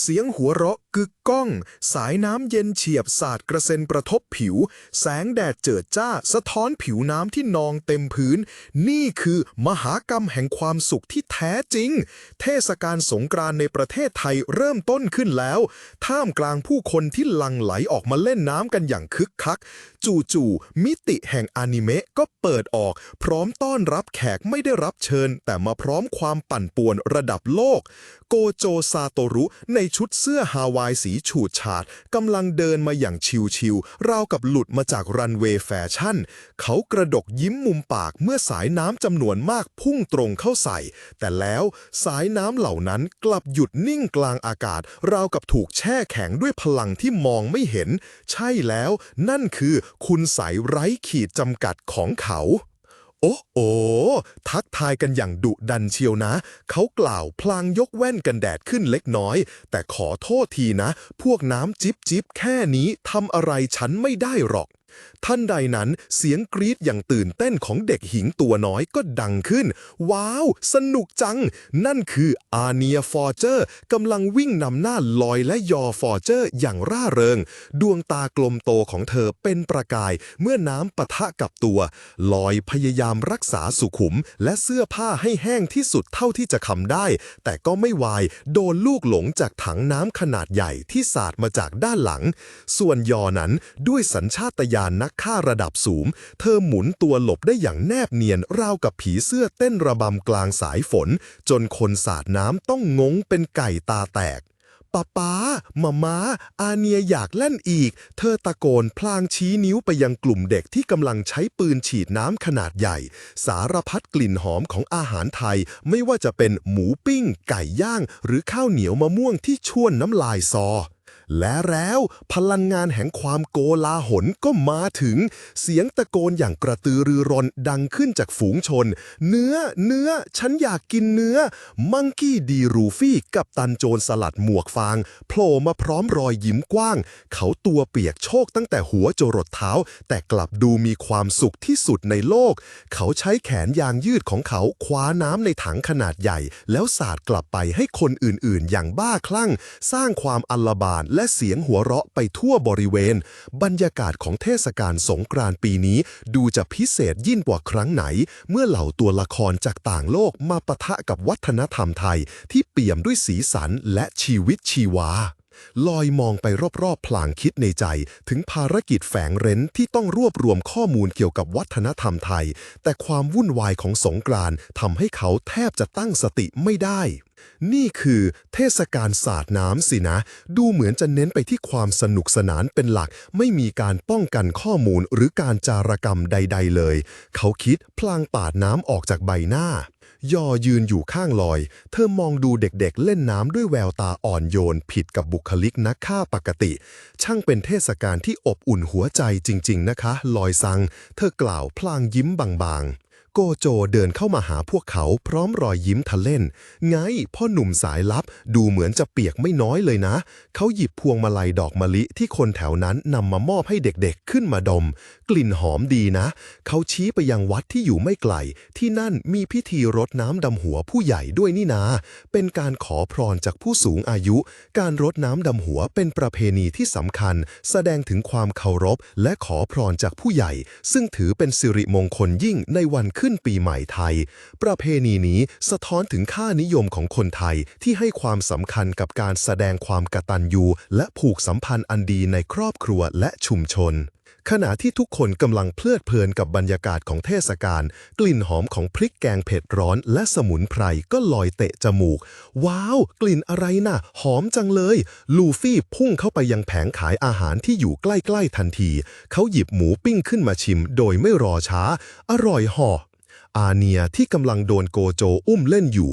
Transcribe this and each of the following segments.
เสียงหัวเราะ กึกก้อง สายน้ำเย็นเฉียบสาดกระเซ็นกระทบผิว แสงแดดเจิดจ้า สะท้อนผิวน้ำที่นองเต็มพื้น นี่คือมหากรรมแห่งความสุขที่แท้จริง เทศกาลสงกรานในประเทศไทยเริ่มต้นขึ้นแล้ว ท่ามกลางผู้คนที่ลังไหลออกมาเล่นน้ำกันอย่างคึกคัก จู่ๆมิติแห่งอนิเมะก็เปิดออก พร้อมต้อนรับแขกไม่ได้รับเชิญ แต่มาพร้อมความปั่นป่วนระดับโลก โกโจซาโตรุในชุดเสื้อฮาวาายสีฉูดฉาดกำลังเดินมาอย่างชิวๆราวกับหลุดมาจากรันเวย์แฟชั่น เขากระดกยิ้มมุมปากเมื่อสายน้ำจำนวนมากพุ่งตรงเข้าใส่ แต่แล้วสายน้ำเหล่านั้นกลับหยุดนิ่งกลางอากาศ ราวกับถูกแช่แข็งด้วยพลังที่มองไม่เห็น ใช่แล้ว นั่นคือคุณใสยไร้ขีดจำกัดของเขา โอ้โอทักทายกันอย่างดุดันเชียวนะ เขากล่าวพลางยกแว่นกันแดดขึ้นเล็กน้อย แต่ขอโทษทีนะ พวกน้ำจิบจิบแค่นี้ทำอะไรฉันไม่ได้หรอก ท่านใดนั้นเสียงกรีดอย่างตื่นเต้นของเด็กหญิงตัวน้อยก็ดังขึ้น ว้าว สนุกจัง นั่นคืออาเนียฟอร์เจอร์กำลังวิ่งนำหน้าลอยและยอฟอร์เจอร์อย่างร่าเริง ดวงตากลมโตของเธอเป็นประกายเมื่อน้ำปะทะกับตัว ลอยพยายามรักษาสุขุม และเสื้อผ้าให้แห้งที่สุดเท่าที่จะทำได้ แต่ก็ไม่วายโดนลูกหลงจากถังน้ำขนาดใหญ่ที่สาดมาจากด้านหลัง ส่วนยอนั้นด้วยสัญชาตญาณนักฆ่าระดับสูง เธอหมุนตัวหลบได้อย่างแนบเนียนราวกับผีเสื้อเต้นระบำกลางสายฝน จนคนสาดน้ำต้องงงเป็นไก่ตาแตกป้าป้ามาม้า อาเนียอยากเล่นอีก เธอตะโกนพลางชี้นิ้วไปยังกลุ่มเด็กที่กำลังใช้ปืนฉีดน้ำขนาดใหญ่ สารพัดกลิ่นหอมของอาหารไทย ไม่ว่าจะเป็นหมูปิ้ง ไก่ย่าง หรือข้าวเหนียวมะม่วงที่ชวนน้ำลายซอ และแล้วพลังงานแห่งความโกลาหลก็มาถึง เสียงตะโกนอย่างกระตือรือร้นดังขึ้นจากฝูงชน เนื้อเนื้อ ฉันอยากกินเนื้อ มังกี้ดีรูฟี่กับตันโจรสลัดหมวกฟางโผล่มาพร้อมรอยยิ้มกว้าง เขาตัวเปียกโชกตั้งแต่หัวจรดเท้า แต่กลับดูมีความสุขที่สุดในโลก เขาใช้แขนยางยืดของเขาคว้าน้ำในถังขนาดใหญ่ แล้วสาดกลับไปให้คนอื่นๆ อย่างบ้าคลั่ง สร้างความอัลบานและเสียงหัวเราะไปทั่วบริเวณ บรรยากาศของเทศกาลสงกรานต์ปีนี้ ดูจะพิเศษยิ่งกว่าครั้งไหน เมื่อเหล่าตัวละครจากต่างโลกมาปะทะกับวัฒนธรรมไทย ที่เปี่ยมด้วยสีสันและชีวิตชีวา ลอยมองไปรอบๆพลางคิดในใจ ถึงภารกิจแฝงเร้นที่ต้องรวบรวมข้อมูลเกี่ยวกับวัฒนธรรมไทย แต่ความวุ่นวายของสงกรานต์ทำให้เขาแทบจะตั้งสติไม่ได้ นี่คือเทศกาลสาดน้ำสินะ ดูเหมือนจะเน้นไปที่ความสนุกสนานเป็นหลัก ไม่มีการป้องกันข้อมูลหรือการจารกรรมใด ๆ เลย เขาคิดพลางปาดน้ำออกจากใบหน้า ยอยืนอยู่ข้างลอย เธอมองดูเด็กๆเล่นน้ำด้วยแววตาอ่อนโยน ผิดกับบุคลิกนักฆ่าปกติ ช่างเป็นเทศกาลที่อบอุ่นหัวใจจริง ๆ นะคะ ลอยซัง เธอกล่าวพลางยิ้มบางๆโกโจเดินเข้ามาหาพวกเขาพร้อมรอยยิ้มทะเล่น ไงพ่อหนุ่มสายลับดูเหมือนจะเปียกไม่น้อยเลยนะ เขาหยิบพวงมาลัยดอกมะลิที่คนแถวนั้นนำมามอบให้เด็กๆขึ้นมาดม ลิ่นหอมดีนะ เขาชี้ไปยังวัดที่อยู่ไม่ไกล ที่นั่นมีพิธีรดน้ำดำหัวผู้ใหญ่ด้วยนี่นา เป็นการขอพรจากผู้สูงอายุ การรดน้ำดำหัวเป็นประเพณีที่สำคัญ แสดงถึงความเคารพ และขอพรจากผู้ใหญ่ ซึ่งถือเป็นสิริมงคลยิ่งในวันขึ้นปีใหม่ไทย ประเพณีนี้สะท้อนถึงค่านิยมของคนไทยที่ให้ความสำคัญกับการแสดงความกตัญญูและผูกสัมพันธ์อันดีในครอบครัวและชุมชน ขณะที่ทุกคนกำลังเพลิดเพลินกับบรรยากาศของเทศกาลกลิ่นหอมของพริกแกงเผ็ดร้อน และสมุนไพรก็ลอยเตะจมูก ว้าว กลิ่นอะไรน่ะ หอมจังเลย ลูฟี่พุ่งเข้าไปยังแผงขายอาหารที่อยู่ใกล้ๆทันที เขาหยิบหมูปิ้งขึ้นมาชิม โดยไม่รอช้า อร่อยห่อ อาเนียที่กำลังโดนโกโจอุ้มเล่นอยู่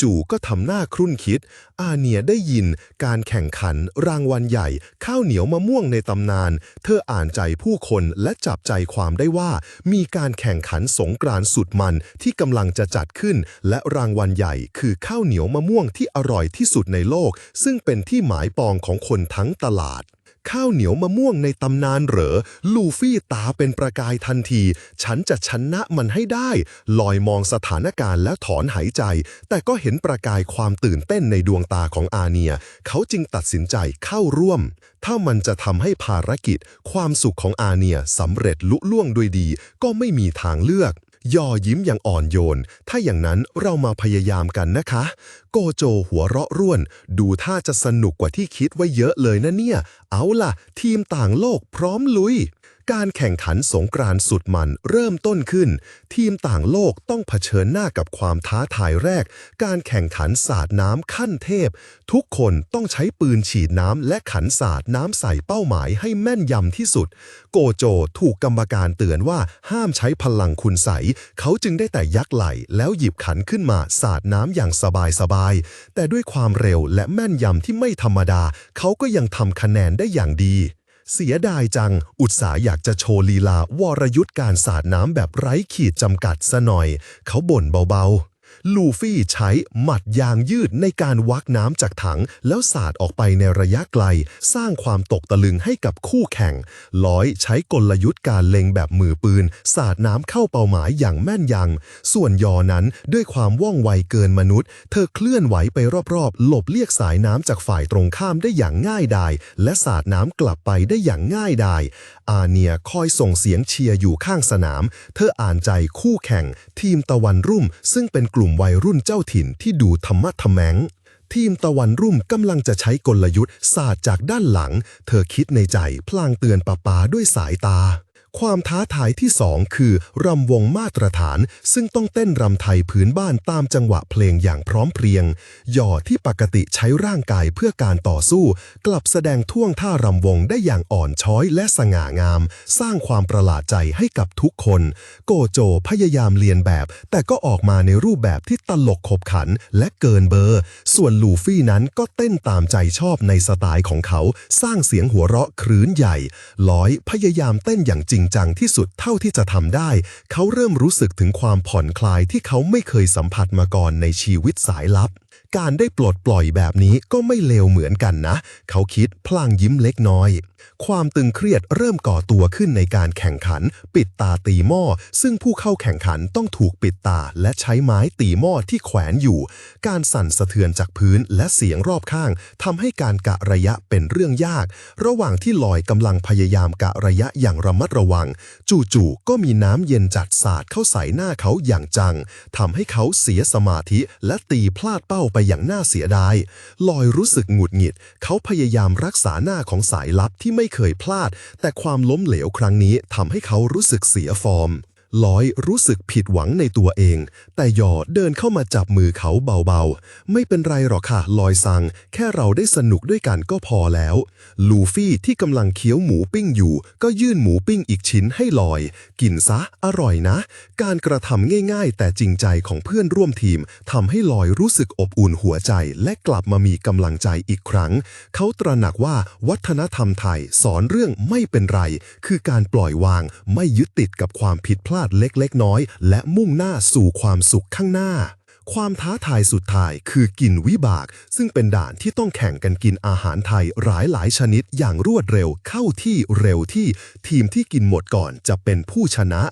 จู่ๆก็ทำหน้าครุ่นคิด อาเนียได้ยินการแข่งขันรางวัลใหญ่ ข้าวเหนียวมะม่วงในตำนาน เธออ่านใจผู้คนและจับใจความได้ว่า มีการแข่งขันสงกรานต์สุดมันที่กำลังจะจัดขึ้น และรางวัลใหญ่คือข้าวเหนียวมะม่วงที่อร่อยที่สุดในโลก ซึ่งเป็นที่หมายปองของคนทั้งตลาด ข้าวเหนียวมะม่วงในตำนานเหรอ ลูฟี่ตาเป็นประกายทันที ฉันจะชนะมันให้ได้ ลอยมองสถานการณ์แล้วถอนหายใจ แต่ก็เห็นประกายความตื่นเต้นในดวงตาของอาเนีย เขาจึงตัดสินใจเข้าร่วม ถ้ามันจะทำให้ภารกิจ ความสุขของอาเนียสำเร็จลุล่วงด้วยดี ก็ไม่มีทางเลือก ย่อยิ้มอย่างอ่อนโยน ถ้าอย่างนั้นเรามาพยายามกันนะคะ โกโจหัวเราะร่วน ดูท่าจะสนุกกว่าที่คิดไว้เยอะเลยนะเนี่ย เอาล่ะ ทีมต่างโลกพร้อมลุย การแข่งขันสงกรานต์สุดมันเริ่มต้นขึ้น ทีมต่างโลกต้องเผชิญหน้ากับความท้าทายแรก การแข่งขันสาดน้ำขั้นเทพ ทุกคนต้องใช้ปืนฉีดน้ำและขันสาดน้ำใส่เป้าหมายให้แม่นยำที่สุด โกโจถูกกรรมการเตือนว่าห้ามใช้พลังคุณใสเขาจึงได้แต่ยักไหลแล้วหยิบขันขึ้นมาสาดน้ำอย่างสบายๆแต่ด้วยความเร็วและแม่นยำที่ไม่ธรรมดา เขาก็ยังทำคะแนนได้อย่างดี เสียดายจัง อุตสาห์อยากจะโชว์ลีลาวรยุทธ์การสาดน้ำแบบไร้ขีดจำกัดซะหน่อย เขาบ่นเบาๆ ลูฟี่ใช้หมัดยางยืดในการวักน้ำจากถัง แล้วสาดออกไปในระยะไกล สร้างความตกตะลึงให้กับคู่แข่ง ร้อยใช้กลยุทธ์การเล็งแบบมือปืน สาดน้ำเข้าเป้าหมายอย่างแม่นยำส่วนยอนั้นด้วยความว่องไวเกินมนุษย์ เธอเคลื่อนไหวไปรอบๆ หลบเลียกสายน้ำจากฝ่ายตรงข้ามได้อย่างง่ายดาย และสาดน้ำกลับไปได้อย่างง่ายดาย อาเนียคอยส่งเสียงเชียร์อยู่ข้างสนาม เธออ่านใจคู่แข่ง ทีมตะวันรุ่ม ซึ่งเป็นกลุ่มวัยรุ่นเจ้าถิ่นที่ดูธรรมะทะแมงทีมตะวันรุ่มกำลังจะใช้กลยุทธ์ศาสตร์จากด้านหลัง เธอคิดในใจพลางเตือนป้าปาด้วยสายตา ความท้าทายที่สองคือรำวงมาตรฐาน ซึ่งต้องเต้นรำไทยพื้นบ้านตามจังหวะเพลงอย่างพร้อมเพรียง ย่อที่ปกติใช้ร่างกายเพื่อการต่อสู้ กลับแสดงท่วงท่ารำวงได้อย่างอ่อนช้อยและสง่างาม สร้างความประหลาดใจให้กับทุกคน โกโจพยายามเลียนแบบ แต่ก็ออกมาในรูปแบบที่ตลกขบขันและเกินเบอร์ ส่วนลูฟี่นั้นก็เต้นตามใจชอบในสไตล์ของเขา สร้างเสียงหัวเราะครื้นใหญ่ ร้อยพยายามเต้นอย่างจริงจังที่สุดเท่าที่จะทำได้ เขาเริ่มรู้สึกถึงความผ่อนคลายที่เขาไม่เคยสัมผัสมาก่อนในชีวิตสายลับ การได้ปลดปล่อยแบบนี้ก็ไม่เลวเหมือนกันนะ เขาคิดพลางยิ้มเล็กน้อย ความตึงเครียดเริ่มก่อตัวขึ้นในการแข่งขัน ปิดตาตีหม้อ ซึ่งผู้เข้าแข่งขันต้องถูกปิดตาและใช้ไม้ตีหม้อที่แขวนอยู่ การสั่นสะเทือนจากพื้นและเสียงรอบข้างทำให้การกะระยะเป็นเรื่องยาก ระหว่างที่ลอยกำลังพยายามกะระยะอย่างระมัดระวัง จู่ๆก็มีน้ำเย็นจัดสาดเข้าใส่หน้าเขาอย่างจังทำให้เขาเสียสมาธิและตีพลาดเป้าไปอย่างน่าเสียดาย ลอยรู้สึกหงุดหงิด เขาพยายามรักษาหน้าของสายลับที่ไม่เคยพลาด แต่ความล้มเหลวครั้งนี้ทำให้เขารู้สึกเสียฟอร์ม ลอยรู้สึกผิดหวังในตัวเอง แต่หยอเดินเข้ามาจับมือเขาเบาๆ ไม่เป็นไรหรอกค่ะ ลอยซัง แค่เราได้สนุกด้วยกันก็พอแล้ว ลูฟี่ที่กำลังเคี้ยวหมูปิ้งอยู่ ก็ยื่นหมูปิ้งอีกชิ้นให้ลอย กินซะ อร่อยนะ การกระทำง่ายๆ แต่จริงใจของเพื่อนร่วมทีมทำให้ลอยรู้สึกอบอุ่นหัวใจ และกลับมามีกำลังใจอีกครั้ง เขาตระหนักว่าวัฒนธรรมไทยสอนเรื่องไม่เป็นไร คือการปล่อยวาง ไม่ยึดติดกับความผิดพลาดเล็กๆน้อยๆและมุ่งหน้าสู่ความสุขข้างหน้า ความท้าทายสุดท้ายคือกินวิบาก ซึ่งเป็นด่านที่ต้องแข่งกันกินอาหารไทยหลายหลายชนิดอย่างรวดเร็วเข้าที่เร็วที่ทีมที่กินหมดก่อนจะเป็นผู้ชนะ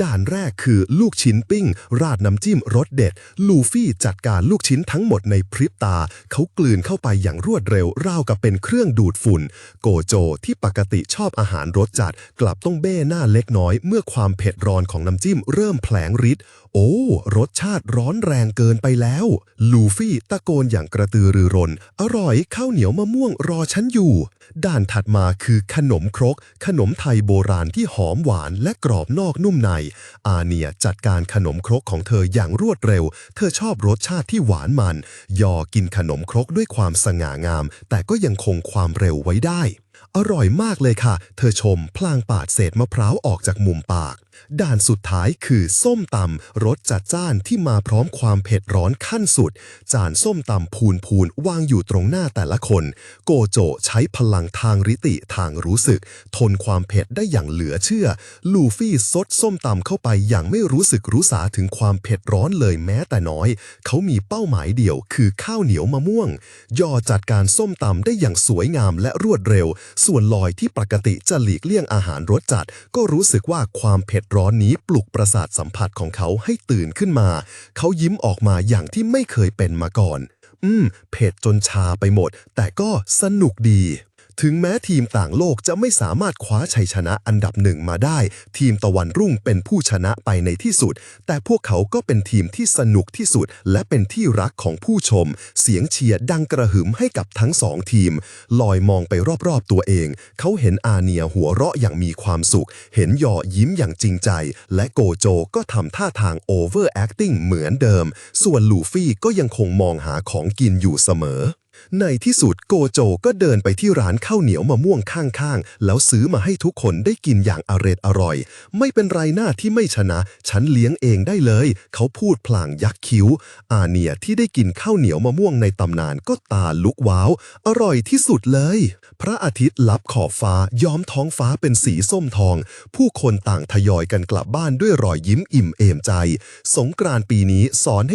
ด่านแรกคือลูกชิ้นปิ้ง ราดน้ำจิ้มรสเด็ด ลูฟี่จัดการลูกชิ้นทั้งหมดในพริบตา เขากลืนเข้าไปอย่างรวดเร็ว ราวกับเป็นเครื่องดูดฝุ่น โกโจที่ปกติชอบอาหารรสจัด กลับต้องเบ้หน้าเล็กน้อย เมื่อความเผ็ดร้อนของน้ำจิ้มเริ่มแผลงฤทธิ์โอ้ รสชาติร้อนแรงเกินไปแล้ว ลูฟี่ตะโกนอย่างกระตือรือร้น อร่อยข้าวเหนียวมะม่วงรอฉันอยู่ด้านถัดมาคือขนมครก ขนมไทยโบราณที่หอมหวานและกรอบนอกนุ่มใน อาเนียจัดการขนมครกของเธออย่างรวดเร็ว เธอชอบรสชาติที่หวานมัน ยอกินขนมครกด้วยความสง่างาม แต่ก็ยังคงความเร็วไว้ได้ อร่อยมากเลยค่ะ เธอชมพลางปาดเศษมะพร้าวออกจากมุมปาก ด่านสุดท้ายคือส้มตำรสจัดจ้านที่มาพร้อมความเผ็ดร้อนขั้นสุด จานส้มตำพูนพูนๆวางอยู่ตรงหน้าแต่ละคน โกโจใช้พลังทางริติทางรู้สึก ทนความเผ็ดได้อย่างเหลือเชื่อ ลูฟี่ซดส้มตำเข้าไปอย่างไม่รู้สึกรู้สาถึงความเผ็ดร้อนเลยแม้แต่น้อย เขามีเป้าหมายเดียวคือข้าวเหนียวมะม่วง ย่อจัดการส้มตำได้อย่างสวยงามและรวดเร็ว ส่วนลอยที่ปกติจะหลีกเลี่ยงอาหารรสจัด ก็รู้สึกว่าความเผ็ดร้อนนี้ปลุกประสาทสัมผัสของเขาให้ตื่นขึ้นมา เขายิ้มออกมาอย่างที่ไม่เคยเป็นมาก่อน อืม เผ็ดจนชาไปหมด แต่ก็สนุกดี ถึงแม้ทีมต่างโลกจะไม่สามารถคว้าชัยชนะอันดับหนึ่งมาได้ ทีมตะวันรุ่งเป็นผู้ชนะไปในที่สุด แต่พวกเขาก็เป็นทีมที่สนุกที่สุด และเป็นที่รักของผู้ชม เสียงเชียร์ดังกระหึ่มให้กับทั้งสองทีม ลอยมองไปรอบๆตัวเอง เขาเห็นอาเนียหัวเราะอย่างมีความสุข เห็นหยอยิ้มอย่างจริงใจ และโกโจก็ทำท่าทาง over-acting เหมือนเดิม ส่วนลูฟี่ก็ยังคงมองหาของกินอยู่เสมอ ในที่สุดโกโจก็เดินไปที่ร้านข้าวเหนียวมะม่วงข้างๆ แล้วซื้อมาให้ทุกคนได้กินอย่างอร็ดอร่อย ไม่เป็นไรหน้าที่ไม่ชนะ ฉันเลี้ยงเองได้เลย เขาพูดพลางยักคิ้ว อาเนียที่ได้กินข้าวเหนียวมะม่วงในตำนานก็ตาลุกว้าว อร่อยที่สุดเลย พระอาทิตย์ลับขอบฟ้าย้อมท้องฟ้าเป็นสีส้มทอง ผู้คนต่างทยอยกันกลับบ้านด้วยรอยยิ้มอิ่มเอมใจ สงกรานต์ปีนี้สอนให้